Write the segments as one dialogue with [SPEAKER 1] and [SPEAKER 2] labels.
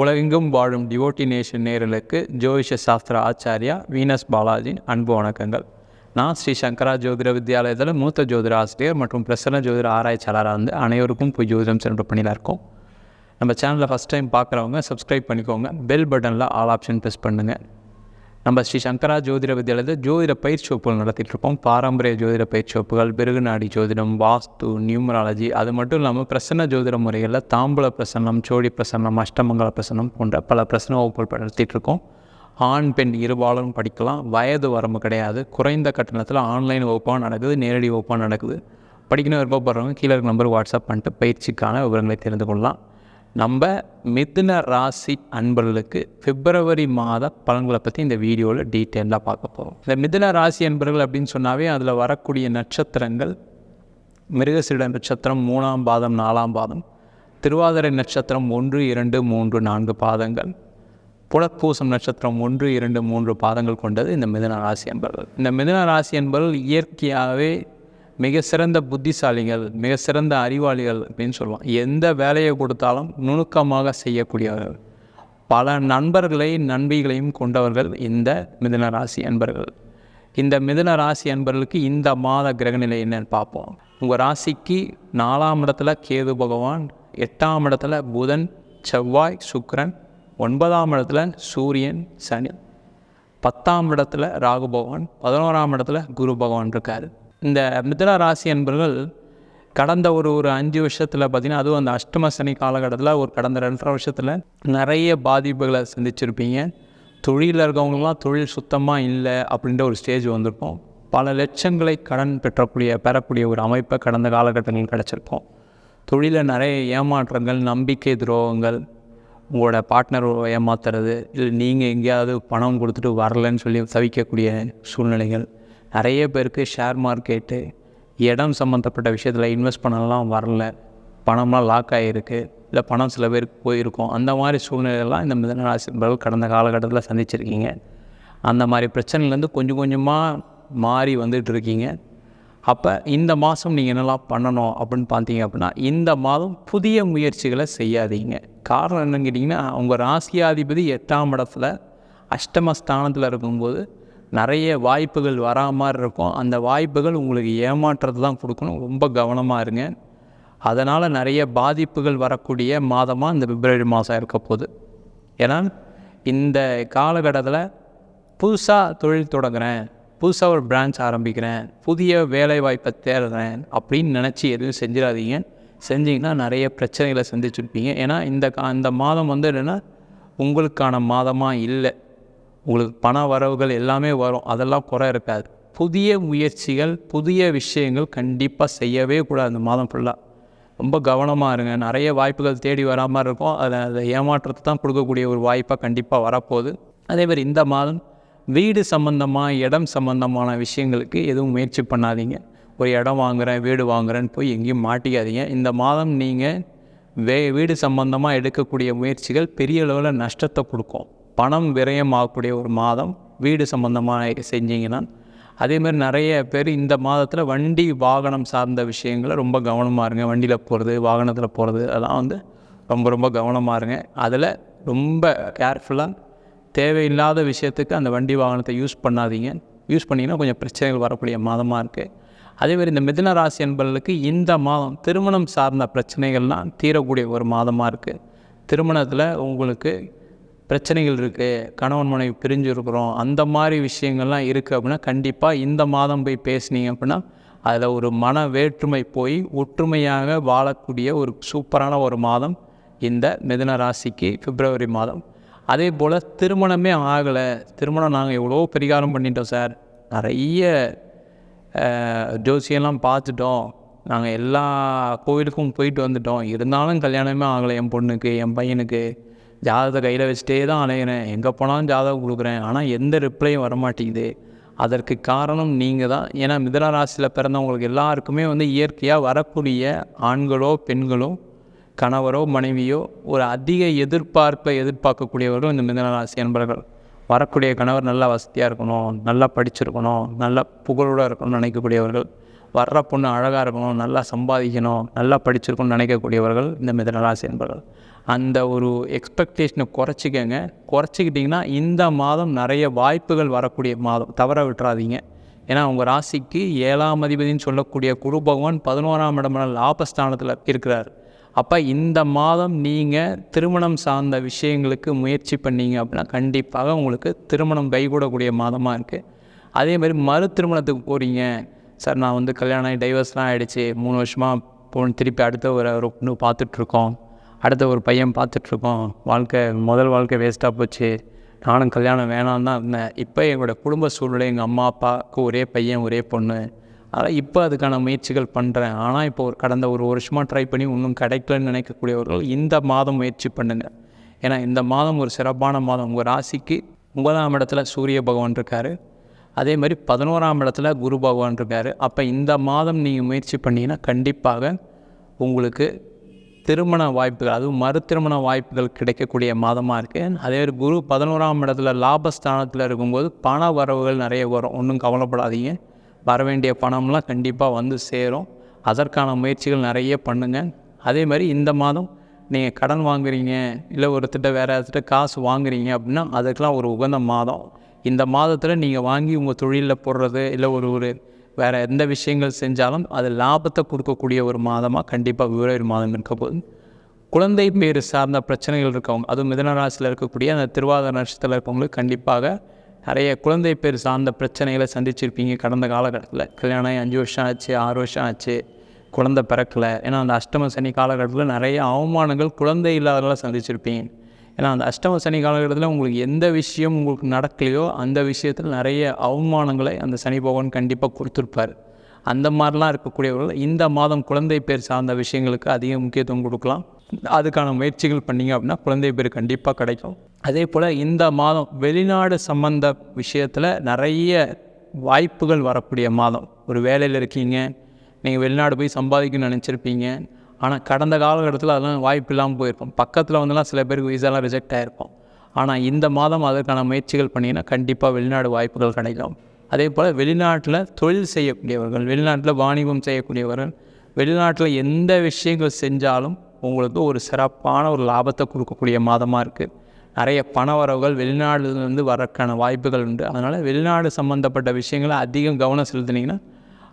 [SPEAKER 1] உலகெங்கும் வாழும் devotee nation நேரலுக்கு ஜோதிஷ சாஸ்திர ஆச்சாரியா வீனஸ் பாலாஜியின் அன்பு வணக்கங்கள். நான் ஸ்ரீ சங்கரா ஜோதிட வித்யாலயத்தில் மூத்த ஜோதிட ஆசிரியர் மற்றும் பிரசன்ன ஜோதிட ஆராய்ச்சியாளராக இருந்து அனைவருக்கும் போய் ஜோதிடம் சென்ற பணியில் இருக்கோம். நம்ம சேனலில் ஃபஸ்ட் டைம் பார்க்குறவங்க சப்ஸ்கிரைப் பண்ணிக்கோங்க. பெல் பட்டனில் ஆல் ஆப்ஷன் ப்ரெஸ் பண்ணுங்கள் நம்ம ஸ்ரீ சங்கரா ஜோதிட வித்யாலயத்தில் ஜோதிட பயிற்சி வகுப்புகள் நடத்திட்டு இருக்கோம் பாரம்பரிய ஜோதிட பயிற்சி வகுப்புகள் பிருகுநாடி ஜோதிடம் வாஸ்து நியூமராலஜி அது மட்டும் இல்லாமல் பிரசன்ன ஜோதிட முறைகளில் தாம்பூல பிரசன்னம் சோழி பிரசன்னம் அஷ்டமங்கல பிரசன்னம் போன்ற பல பிரசன்ன வகுப்புகள் நடத்திட்டு இருக்கோம் ஆண் பெண் இருபாலும் படிக்கலாம். வயது வரம்பு கிடையாது. குறைந்த கட்டணத்தில் ஆன்லைன் வகுப்பாக நடக்குது நேரடி வகுப்பாக நடக்குது. படிக்கணும் விருப்பப்படுறவங்க கீழே இருக்க நம்பர் வாட்ஸ்அப் பண்ணிட்டு பயிற்சிக்கான விவரங்களை தெரிந்து கொள்ளலாம். நம்ம மிதுன ராசி அன்பர்களுக்கு பிப்ரவரி மாத பலன்களை பற்றி இந்த வீடியோவில் டீட்டெயிலாக பார்க்க போகிறோம் இந்த மிதுன ராசி அன்பர்கள் அப்படின்னு சொன்னாவே அதில் வரக்கூடிய நட்சத்திரங்கள் மிருகசீட நட்சத்திரம் மூணாம் பாதம் நாலாம் பாதம் திருவாதிரை நட்சத்திரம் ஒன்று இரண்டு மூன்று நான்கு பாதங்கள் புலப்பூசம் நட்சத்திரம் ஒன்று இரண்டு மூன்று பாதங்கள் கொண்டது இந்த மிதுன ராசி அன்பர்கள். இந்த மிதுன ராசி அன்பர்கள் இயற்கையாகவே மிக சிறந்த புத்திசாலிகள் மிக சிறந்த அறிவாளிகள் அப்படின்னு சொல்லுவோம் எந்த வேலையை கொடுத்தாலும் நுணுக்கமாக செய்யக்கூடியவர்கள். பல நண்பர்களை நண்பிகளையும் கொண்டவர்கள் இந்த மிதன ராசி அன்பர்கள். இந்த மிதன ராசி அன்பர்களுக்கு இந்த மாத கிரகநிலை என்னன்னு பார்ப்போம். உங்கள் ராசிக்கு நாலாம் இடத்துல கேது பகவான் எட்டாம் இடத்துல புதன் செவ்வாய் சுக்கரன் ஒன்பதாம் இடத்துல சூரியன் சனி பத்தாம் இடத்துல ராகு பகவான் பதினோராம் இடத்துல குரு பகவான் இருக்கார். இந்த மிதன ராசி என்பர்கள் கடந்த ஒரு ஒரு அஞ்சு வருஷத்தில் பார்த்திங்கன்னா அதுவும் அந்த அஷ்டம சனி காலகட்டத்தில் ஒரு கடந்த ரெண்டரை வருஷத்தில் நிறைய பாதிப்புகளை சந்திச்சிருப்பீங்க. தொழிலில் இருக்கவங்களாம் தொழில் சுத்தமாக இல்லை அப்படின்ற ஒரு ஸ்டேஜ் வந்திருக்கும். பல லட்சங்களை கடன் பெற்றக்கூடிய பெறக்கூடிய ஒரு அமைப்பை கடந்த காலகட்டங்களில் கிடச்சிருப்போம் தொழிலில் நிறைய ஏமாற்றங்கள் நம்பிக்கை துரோகங்கள் உங்களோட பார்ட்னர் ஏமாத்துறது இல்லை நீங்கள் எங்கேயாவது பணம் கொடுத்துட்டு வரலன்னு சொல்லி தவிக்கக்கூடிய சூழ்நிலைகள். நிறைய பேருக்கு ஷேர் மார்க்கெட்டு இடம் சம்மந்தப்பட்ட விஷயத்தில் இன்வெஸ்ட் பண்ணலாம் வரல. பணம்லாம் லாக் ஆகிருக்கு இல்லை பணம் சில பேருக்கு போயிருக்கும். அந்த மாதிரி சூழ்நிலையெல்லாம் இந்த மிதனராசி கடந்த காலகட்டத்தில் சந்திச்சிருக்கீங்க. அந்த மாதிரி பிரச்சனைலேருந்து கொஞ்சம் கொஞ்சமாக மாறி வந்துட்டு இருக்கீங்க அப்போ இந்த மாதம் நீங்கள் என்னெல்லாம் பண்ணணும் அப்படின்னு பார்த்தீங்க அப்படின்னா இந்த மாதம் புதிய முயற்சிகளை செய்யாதீங்க. காரணம் என்னன்னு கேட்டிங்கன்னா உங்கள் ராசியாதிபதி எட்டாம் இடத்துல அஷ்டமஸ்தானத்தில் இருக்கும்போது நிறைய வாய்ப்புகள் வரா மாதிரி இருக்கும். அந்த வாய்ப்புகள் உங்களுக்கு ஏமாற்றத்தை தான் கொடுக்கணும். ரொம்ப கவனமாக இருங்க. அதனால் நிறைய பாதிப்புகள் வரக்கூடிய மாதமாக இந்த பிப்ரவரி மாதம் இருக்க போகுது. ஏன்னா இந்த காலகட்டத்தில் புதுசாக தொழில் தொடங்குகிறேன் புதுசாக ஒரு பிரான்ச் ஆரம்பிக்கிறேன். புதிய வேலை வாய்ப்பை தேடுறேன் அப்படின்னு நினச்சி எதுவும் செஞ்சிடாதீங்க. செஞ்சிங்கன்னா நிறைய பிரச்சனைகளை சந்திச்சுருப்பீங்க. ஏன்னா இந்த கா இந்த மாதம் வந்து என்னென்னா உங்களுக்கான மாதமாக இல்லை. உங்களுக்கு பண வரவுகள் எல்லாமே வரும். அதெல்லாம் குறை இருக்காது. புதிய முயற்சிகள் புதிய விஷயங்கள் கண்டிப்பாக செய்யவே கூடாது அந்த மாதம் ஃபுல்லாக ரொம்ப கவனமாக இருங்க. நிறைய வாய்ப்புகள் தேடி வராமல் இருக்கும். அதை அதை ஏமாற்றத்தை தான் கொடுக்கக்கூடிய ஒரு வாய்ப்பாக கண்டிப்பாக வரப்போகுது. அதேமாதிரி இந்த மாதம் வீடு சம்மந்தமாக இடம் சம்மந்தமான விஷயங்களுக்கு எதுவும் முயற்சி பண்ணாதீங்க. ஒரு இடம் வாங்குகிறேன் வீடு வாங்குறேன்னு போய் எங்கேயும் மாட்டிக்காதீங்க. இந்த மாதம் நீங்கள் வே வீடு சம்மந்தமாக எடுக்கக்கூடிய முயற்சிகள் பெரிய அளவில் நஷ்டத்தை கொடுக்கும். பணம் விரயம் ஆகக்கூடிய ஒரு மாதம் வீடு சம்மந்தமாக செஞ்சீங்கன்னா அதேமாதிரி நிறைய பேர் இந்த மாதத்தில் வண்டி வாகனம் சார்ந்த விஷயங்களை ரொம்ப கவனமாக இருங்க. வண்டியில் போகிறது வாகனத்தில் போகிறது அதெல்லாம் வந்து ரொம்ப ரொம்ப கவனமாக இருங்க. அதில் ரொம்ப கேர்ஃபுல்லாக தேவையில்லாத விஷயத்துக்கு அந்த வண்டி வாகனத்தை யூஸ் பண்ணாதீங்க. யூஸ் பண்ணிங்கன்னா கொஞ்சம் பிரச்சனைகள் வரக்கூடிய மாதமாக இருக்குது அதேமாதிரி இந்த மிதன ராசி என்பவர்களுக்கு இந்த மாதம் திருமணம் சார்ந்த பிரச்சனைகள்லாம் தீரக்கூடிய ஒரு மாதமாக இருக்குது திருமணத்தில் உங்களுக்கு பிரச்சனைகள் இருக்குது கணவன் மனைவி பிரிஞ்சிருக்கிறோம் அந்த மாதிரி விஷயங்கள்லாம் இருக்குது அப்படின்னா கண்டிப்பாக இந்த மாதம் போய் பேசுனீங்க அப்படின்னா அதில் ஒரு மன வேற்றுமை போய் ஒற்றுமையாக வாழக்கூடிய ஒரு சூப்பரான ஒரு மாதம் இந்த மிதன ராசிக்கு பிப்ரவரி மாதம். அதே போல் திருமணமே ஆகலை. திருமணம் நாங்கள் எவ்வளோ பரிகாரம் பண்ணிட்டோம் சார் நிறைய ஜோசியெல்லாம் பார்த்துட்டோம். நாங்கள் எல்லா கோவிலுக்கும் போயிட்டு வந்துட்டோம். இருந்தாலும் கல்யாணமே ஆகலை என் பொண்ணுக்கு என் பையனுக்கு. ஜாதகத்தை கையில் வச்சுட்டே தான் அலையிறேன். எங்கே போனாலும் ஜாதகம் கொடுக்குறேன். ஆனால் எந்த ரிப்ளையும் வரமாட்டேங்குது. அதற்கு காரணம் நீங்கள் தான். ஏன்னா மிதன ராசியில் பிறந்தவங்களுக்கு எல்லாருக்குமே வந்து இயற்கையாக வரக்கூடிய ஆண்களோ பெண்களோ கணவரோ மனைவியோ ஒரு அதிக எதிர்பார்ப்பை எதிர்பார்க்கக்கூடியவர்களும் இந்த மிதன ராசி என்பவர்கள் வரக்கூடிய கணவர் நல்லா வசதியாக இருக்கணும் நல்லா படிச்சிருக்கணும் நல்லா புகழோடு இருக்கணும்னு நினைக்கக்கூடியவர்கள். வர்ற பொண்ணு அழகாக இருக்கணும் நல்லா சம்பாதிக்கணும் நல்லா படிச்சிருக்கணும்னு நினைக்கக்கூடியவர்கள் இந்த மிதனராசி என்பவர்கள் அந்த ஒரு எக்ஸ்பெக்டேஷனை குறைச்சிக்கங்க. குறைச்சிக்கிட்டிங்கன்னா இந்த மாதம் நிறைய வாய்ப்புகள் வரக்கூடிய மாதம். தவற விட்டுறாதீங்க. ஏன்னா உங்கள் ராசிக்கு ஏழாம் அதிபதினு சொல்லக்கூடிய குரு பகவான் பதினோராம் இடமான லாபஸ்தானத்தில் இருக்கிறார். அப்போ இந்த மாதம் நீங்கள் திருமணம் சார்ந்த விஷயங்களுக்கு முயற்சி பண்ணீங்க அப்படின்னா கண்டிப்பாக உங்களுக்கு திருமணம் கைகூடக்கூடிய மாதமாக இருக்குது அதே மாதிரி மறு திருமணத்துக்கு போகிறீங்க சார் நான் வந்து கல்யாணம் ஆகி டைவர்ஸ்லாம் ஆகிடுச்சு மூணு வருஷமாக போன திருப்பி அடுத்த ஒரு ஒரு பொண்ணு பார்த்துட்ருக்கோம் அடுத்த ஒரு பையன் பார்த்துட்ருக்கோம் வாழ்க்கை முதல் வாழ்க்கை வேஸ்ட்டாக போச்சு நானும் கல்யாணம் வேணான்னு தான் இருந்தேன். இப்போ எங்களோட குடும்ப சூழ்நிலை எங்கள் அம்மா அப்பாவுக்கு ஒரே பையன் ஒரே பொண்ணு. அதனால் இப்போ அதுக்கான முயற்சிகள் பண்ணுறேன் ஆனால் இப்போ ஒரு கடந்த ஒரு வருஷமாக ட்ரை பண்ணி இன்னும் கிடைக்கலன்னு நினைக்கக்கூடியவர்கள் இந்த மாதம் முயற்சி பண்ணுங்கள் ஏன்னா இந்த மாதம் ஒரு சிறப்பான மாதம். உங்கள் ராசிக்கு ஒன்பதாம் இடத்துல சூரிய பகவான் இருக்கார். அதே மாதிரி பதினோராம் இடத்துல குரு பகவான் இருக்கார். அப்போ இந்த மாதம் நீங்கள் முயற்சி பண்ணிங்கன்னா கண்டிப்பாக உங்களுக்கு திருமண வாய்ப்புகள் அதுவும் மறு திருமண வாய்ப்புகள் கிடைக்கக்கூடிய மாதமாக இருக்குது அதே மாதிரி குரு பதினோராம் இடத்துல லாபஸ்தானத்தில் இருக்கும்போது பண வரவுகள் நிறைய வரும். ஒன்றும் கவலைப்படாதீங்க. வர வேண்டிய பணம்லாம் கண்டிப்பாக வந்து சேரும். அதற்கான முயற்சிகள் நிறைய பண்ணுங்கள் அதே மாதிரி இந்த மாதம் நீங்கள் கடன் வாங்குறீங்க இல்லை ஒருத்திட்ட வேறு திட்ட காசு வாங்குறீங்க அப்படின்னா அதுக்கெலாம் ஒரு உகந்த மாதம். இந்த மாதத்தில் நீங்கள் வாங்கி உங்கள் தொழிலில் போடுறது இல்லை ஒரு ஒரு வேறு எந்த விஷயங்கள் செஞ்சாலும் அது லாபத்தை கொடுக்கக்கூடிய ஒரு மாதமாக கண்டிப்பாக பிப்ரவரி மாதம் இருக்க போகுது. குழந்தை பேர் சார்ந்த பிரச்சனைகள் இருக்கவங்க அதுவும் மிதனராசியில் இருக்கக்கூடிய அந்த திருவாதிர நட்சத்திரத்தில் இருக்கவங்களுக்கு கண்டிப்பாக நிறைய குழந்தை பேர் சார்ந்த பிரச்சனைகளை சந்திச்சிருப்பீங்க. கடந்த காலகட்டத்தில் கல்யாணம் ஆகி அஞ்சு வருஷம் ஆச்சு ஆறு வருஷம் ஆச்சு குழந்தை பிறக்கலை. ஏன்னா அந்த அஷ்டம சனி காலகட்டத்தில் நிறைய அவமானங்கள் குழந்தை இல்லாதவர்களாக சந்திச்சிருப்பீங்க. ஏன்னா அந்த அஷ்டம சனி காலகட்டத்தில் உங்களுக்கு எந்த விஷயம் உங்களுக்கு நடக்கலையோ அந்த விஷயத்தில் நிறைய அவமானங்களை அந்த சனி பகவான் கண்டிப்பாக கொடுத்துருப்பார். அந்த மாதிரிலாம் இருக்கக்கூடியவர்கள் இந்த மாதம் குழந்தை பேர் சார்ந்த விஷயங்களுக்கு அதிக முக்கியத்துவம் கொடுக்கலாம். அதுக்கான முயற்சிகள் பண்ணீங்க அப்படின்னா குழந்தை பேர் கண்டிப்பாக கிடைக்கும். அதே போல் இந்த மாதம் வெளிநாடு சம்பந்த விஷயத்தில் நிறைய வாய்ப்புகள் வரக்கூடிய மாதம். ஒரு வேலையில் இருக்கீங்க நீங்கள் வெளிநாடு போய் சம்பாதிக்கணும்னு நினச்சிருப்பீங்க ஆனால் கடந்த காலகட்டத்தில் அதெல்லாம் வாய்ப்பு இல்லாமல் போயிருப்போம் பக்கத்தில் வந்துலாம் சில பேருக்கு விசாலாம் ரிஜெக்ட் ஆகிருப்போம் ஆனால் இந்த மாதம் அதற்கான முயற்சிகள் பண்ணிங்கன்னா கண்டிப்பாக வெளிநாடு வாய்ப்புகள் கிடைக்கும். அதே போல் வெளிநாட்டில் தொழில் செய்யக்கூடியவர்கள் வெளிநாட்டில் வாணிபம் செய்யக்கூடியவர்கள் வெளிநாட்டில் எந்த விஷயங்கள் செஞ்சாலும் உங்களுக்கு ஒரு சிறப்பான ஒரு லாபத்தை கொடுக்கக்கூடிய மாதமாக இருக்குது நிறைய பண வரவுகள் வெளிநாடுலேருந்து வரக்கான வாய்ப்புகள் உண்டு. அதனால் வெளிநாடு சம்மந்தப்பட்ட விஷயங்களை அதிகம் கவனம் செலுத்துனீங்கன்னா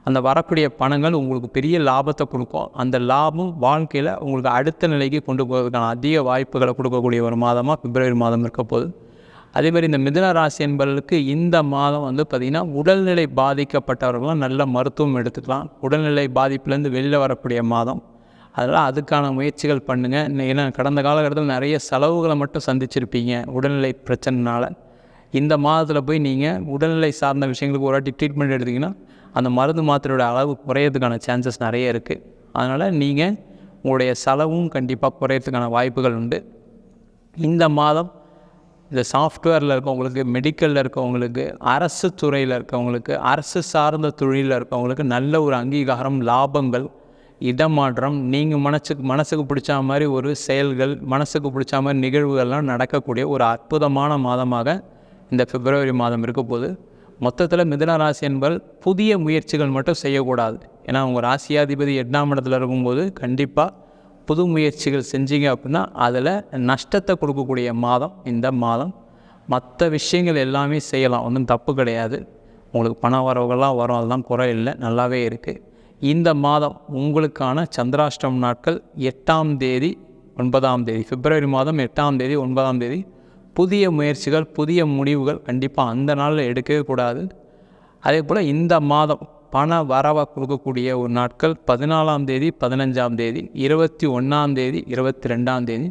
[SPEAKER 1] அந்த வரக்கூடிய பணங்கள் உங்களுக்கு பெரிய லாபத்தை கொடுக்கும். அந்த லாபம் வாழ்க்கையில் உங்களுக்கு அடுத்த நிலைக்கு கொண்டு போவதற்கான அதிக வாய்ப்புகளை கொடுக்கக்கூடிய ஒரு மாதமாக பிப்ரவரி மாதம் இருக்க போகுது. அதேமாதிரி இந்த மிதன ராசி என்பவர்களுக்கு இந்த மாதம் வந்து பார்த்திங்கன்னா உடல்நிலை பாதிக்கப்பட்டவர்களும் நல்ல மருத்துவம் எடுத்துக்கலாம். உடல்நிலை பாதிப்புலேருந்து வெளியில் வரக்கூடிய மாதம். அதனால் அதுக்கான முயற்சிகள் பண்ணுங்கள் ஏன்னா கடந்த காலகட்டத்தில் நிறைய செலவுகளை மட்டும் சந்திச்சிருப்பீங்க உடல்நிலை பிரச்சனைனால. இந்த மாதத்தில் போய் நீங்கள் உடல்நிலை சார்ந்த விஷயங்களுக்கு ஒரு வாட்டி ட்ரீட்மெண்ட் எடுத்திங்கன்னா அந்த மருந்து மாத்திரையோட அளவு குறையிறதுக்கான சான்சஸ் நிறைய இருக்குது அதனால் நீங்கள் உங்களுடைய செலவும் கண்டிப்பாக குறையிறதுக்கான வாய்ப்புகள் உண்டு. இந்த மாதம் இந்த சாஃப்ட்வேரில் இருக்கவங்களுக்கு மெடிக்கலில் இருக்கவங்களுக்கு அரசு துறையில் இருக்கவங்களுக்கு அரசு சார்ந்த தொழிலில் இருக்கவங்களுக்கு நல்ல ஒரு அங்கீகாரம் லாபங்கள் இடமாற்றம் நீங்கள் மனசுக்கு மனசுக்கு பிடிச்ச மாதிரி ஒரு செயல்கள் மனசுக்கு பிடிச்ச மாதிரி நிகழ்வுகள்லாம் நடக்கக்கூடிய ஒரு அற்புதமான மாதமாக இந்த பிப்ரவரி மாதம் இருக்க போது மொத்தத்தில் மிதன ராசி என்பவர் புதிய முயற்சிகள் மட்டும் செய்யக்கூடாது. ஏன்னா உங்கள் ராசியாதிபதி எட்டாம் இடத்துல இருக்கும்போது கண்டிப்பாக புது முயற்சிகள் செஞ்சீங்க அப்படின்னா அதில் நஷ்டத்தை கொடுக்கக்கூடிய மாதம் இந்த மாதம். மற்ற விஷயங்கள் எல்லாமே செய்யலாம் ஒன்றும் தப்பு கிடையாது. உங்களுக்கு பண வரவுகள்லாம் வரும் அதெல்லாம் குறை இல்லை நல்லாவே இருக்குது இந்த மாதம் உங்களுக்கான சந்திராஷ்டம் நாட்கள் எட்டாம் தேதி ஒன்பதாம் தேதி. பிப்ரவரி மாதம் எட்டாம் தேதி ஒன்பதாம் தேதி. புதிய முயற்சிகள் புதிய முடிவுகள் கண்டிப்பாக அந்த நாளில் எடுக்கவே கூடாது. அதே போல் இந்த மாதம் பண வரவை கொடுக்கக்கூடிய ஒரு நாட்கள் பதினாலாம் தேதி பதினஞ்சாம் தேதி இருபத்தி ஒன்றாம் தேதி இருபத்தி ரெண்டாம் தேதி.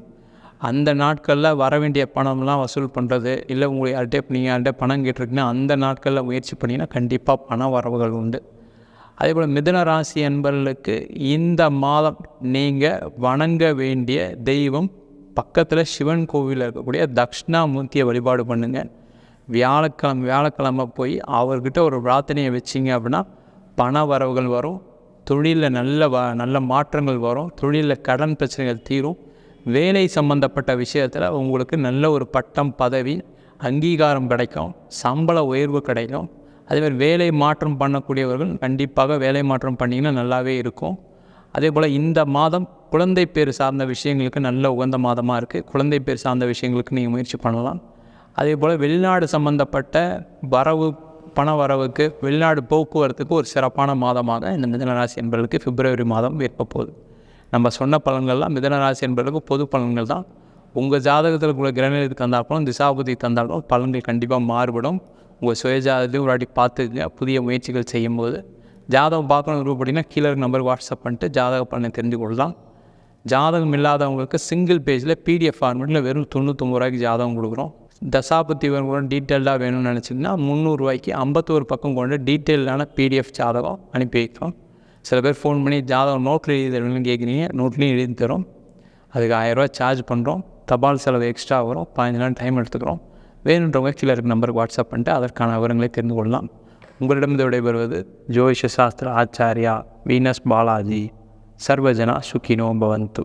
[SPEAKER 1] அந்த நாட்களில் வர வேண்டிய பணம்லாம் வசூல் பண்ணுறது இல்லை உங்களை யார்கிட்ட நீங்கள் யார்கிட்ட பணம் கேட்டிருக்கீங்கன்னா அந்த நாட்களில் முயற்சி பண்ணிங்கன்னா கண்டிப்பாக பண வரவுகள் உண்டு. அதே போல் மிதன ராசி என்பர்களுக்கு இந்த மாதம் நீங்கள் வணங்க வேண்டிய தெய்வம் பக்கத்தில் சிவன் கோவிலில் இருக்கக்கூடிய தக்ஷணாமூர்த்தியை வழிபாடு பண்ணுங்கள் வியாழக்கிழமை வியாழக்கிழமை போய் அவர்கிட்ட ஒரு பிரார்த்தனையை வச்சிங்க அப்படின்னா பண வரவுகள் வரும். தொழிலில் நல்ல வ நல்ல மாற்றங்கள் வரும். தொழிலில் கடன் பிரச்சனைகள் தீரும். வேலை சம்பந்தப்பட்ட விஷயத்தில் உங்களுக்கு நல்ல ஒரு பட்டம் பதவி அங்கீகாரம் கிடைக்கும். சம்பள உயர்வு கிடைக்கும். அதேமாதிரி வேலை மாற்றம் பண்ணக்கூடியவர்கள் கண்டிப்பாக வேலை மாற்றம் பண்ணிங்கன்னா நல்லாவே இருக்கும். அதே போல் இந்த மாதம் குழந்தை பேர் சார்ந்த விஷயங்களுக்கு நல்ல உகந்த மாதமாக இருக்குது குழந்தை பேர் சார்ந்த விஷயங்களுக்கு நீங்கள் முயற்சி பண்ணலாம். அதே போல் வெளிநாடு சம்மந்தப்பட்ட வரவு பண வரவுக்கு வெளிநாடு போக்குவரத்துக்கு ஒரு சிறப்பான மாதமாக இந்த மிதனராசி என்பவர்களுக்கு பிப்ரவரி மாதம் இருக்க போகுது. நம்ம சொன்ன பலன்கள்லாம் மிதனராசி என்பவர்களுக்கு பொது பலன்கள் தான். உங்கள் ஜாதகத்தில் உள்ள கிரகநிலை தந்தாலும் திசாபதி தந்தாலும் பலன்கள் கண்டிப்பாக மாறுபடும். உங்கள் சுயஜாதத்தையும் ஒரு வாட்டி பார்த்துக்குங்க. புதிய முயற்சிகள் செய்யும்போது ஜாதகம் பார்க்கணும் விருப்பப்பட்டீங்கன்னா கீழே நம்பருக்கு வாட்ஸ்அப் பண்ணிட்டு ஜாதக பலனை தெரிஞ்சு கொள்ளலாம் ஜாதகம் இல்லாதவங்களுக்கு சிங்கிள் பேஜில் பிடிஎஃப் ஃபார்மெட்டில் வெறும் தொண்ணூத்தொம்பது ரூபாய்க்கு ஜாதகம் கொடுக்குறோம். தசாபத்தி கூட டீட்டெயிலாக வேணும்னு நினச்சிங்கன்னா முந்நூறுரூவாய்க்கு ஐம்பத்தோரு பக்கம் கொண்டு டீட்டெயிலான பிடிஎஃப் ஜாதகம் அனுப்பி வைக்கிறோம் சில பேர் ஃபோன் பண்ணி ஜாதகம் நோட்டில் எழுதி தருவீங்கன்னு கேட்குறீங்க நோட்லேயும் எழுதி தரும். அதுக்கு ஆயிரரூவா சார்ஜ் பண்ணுறோம் தபால் செலவு எக்ஸ்ட்ரா வரும். பதினஞ்சு நாள் டைம் எடுத்துக்கிறோம். வேணுன்றவங்க கீழே இருக்க நம்பருக்கு வாட்ஸ்அப் பண்ணிட்டு அதற்கான விவரங்களை தெரிந்து கொள்ளலாம். உங்களிடம் விடைபெறுவது ஜோதிஷ சாஸ்திர ஆச்சாரியா வீனஸ் பாலாஜி. சர்வஜனா சுக்கினோ பவந்து.